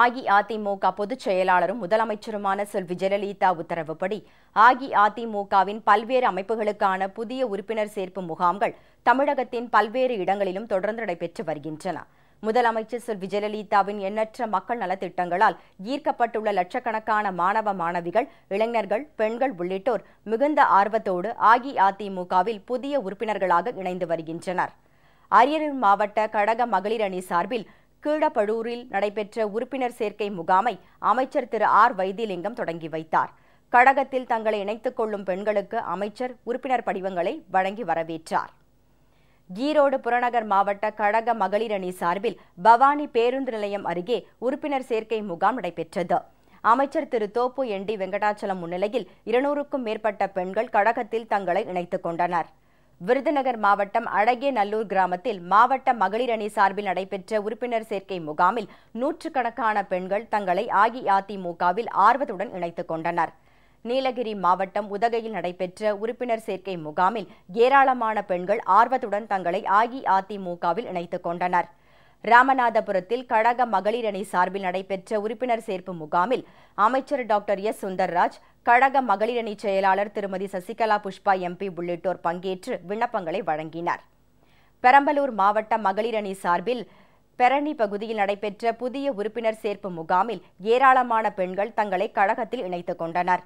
அஇஅதிமுக பொதுச் செயலாளரும் முதலமைச்சருமான செல்வி ஜெயலலிதா உத்தரவுப்படி அஇஅதிமுகவின் பல்வேறு அமைப்புகளுக்கான புதிய உறுப்பினர் சேர்ப்பு முகாம்கள் தமிழகத்தின் பல்வேறு இடங்களிலும் தொடர்ந்து நடைபெற்று வருகின்றன. முதலமைச்சர் செல்வி ஜெயலலிதாவின் எண்ணற்ற மக்கள் நலத்திட்டங்களால் ஈர்க்கப்பட்டுள்ள லட்சக்கணக்கான மாணவ மாணவிகள் இளைஞர்கள் பெண்கள் உள்ளிட்டோர் மிகுந்த ஆர்வத்தோடு அஇஅதிமுகவில் புதிய உறுப்பினர்களாக இணைந்து வருகின்றனர். அரியலூர் மாவட்ட கடக மகளிர் அணி சார்பில் கீழப்பழூரில் நடைபெற்ற உறுப்பினர் சேர்க்கை முகாமை அமைச்சர் திரு ஆர் வைத்திலிங்கம் தொடங்கி வைத்தார். கழகத்தில் தங்களை இணைத்துக் கொள்ளும் பெண்களுக்கு அமைச்சர் உறுப்பினர் படிவங்களை வழங்கி வரவேற்றார். ஈரோடு புறநகர் மாவட்ட கழக மகளிர் அணி சார்பில் பவானி பேருந்து நிலையம் அருகே உறுப்பினர் சேர்க்கை முகாம் நடைபெற்றது. அமைச்சர் திரு தோப்பு என் டி வெங்கடாச்சலம் முன்னிலையில் இருநூறுக்கும் மேற்பட்ட பெண்கள் கழகத்தில் தங்களை இணைத்துக் கொண்டனர். விருதுநகர் மாவட்டம் அழகிய நல்லூர் கிராமத்தில் மாவட்ட மகளிர் அணி சார்பில் நடைபெற்ற உறுப்பினர் சேர்க்கை முகாமில் நூற்றுக்கணக்கான பெண்கள் தங்களை அஇஅதிமுகவில் ஆர்வத்துடன் இணைத்துக் கொண்டனர். நீலகிரி மாவட்டம் உதகையில் நடைபெற்ற உறுப்பினர் சேர்க்கை முகாமில் ஏராளமான பெண்கள் ஆர்வத்துடன் தங்களை அஇஅதிமுகவில் இணைத்துக் கொண்டனர். ராமநாதபுரத்தில் கழக மகளிர் அணி சார்பில் நடைபெற்ற உறுப்பினர் சேர்ப்பு முகாமில் அமைச்சர் டாக்டர் எஸ். சுந்தர்ராஜ் கழக மகளிரணி செயலாளர் திருமதி சசிகலா புஷ்பா எம்பி உள்ளிட்டோர் பங்கேற்று விண்ணப்பங்களை வழங்கினர். பெரம்பலூர் மாவட்ட மகளிரணி சார்பில் பெரணி பகுதியில் நடைபெற்ற புதிய உறுப்பினர் சேர்ப்பு முகாமில் ஏராளமான பெண்கள் தங்களை கழகத்தில் இணைத்துக் கொண்டனர்.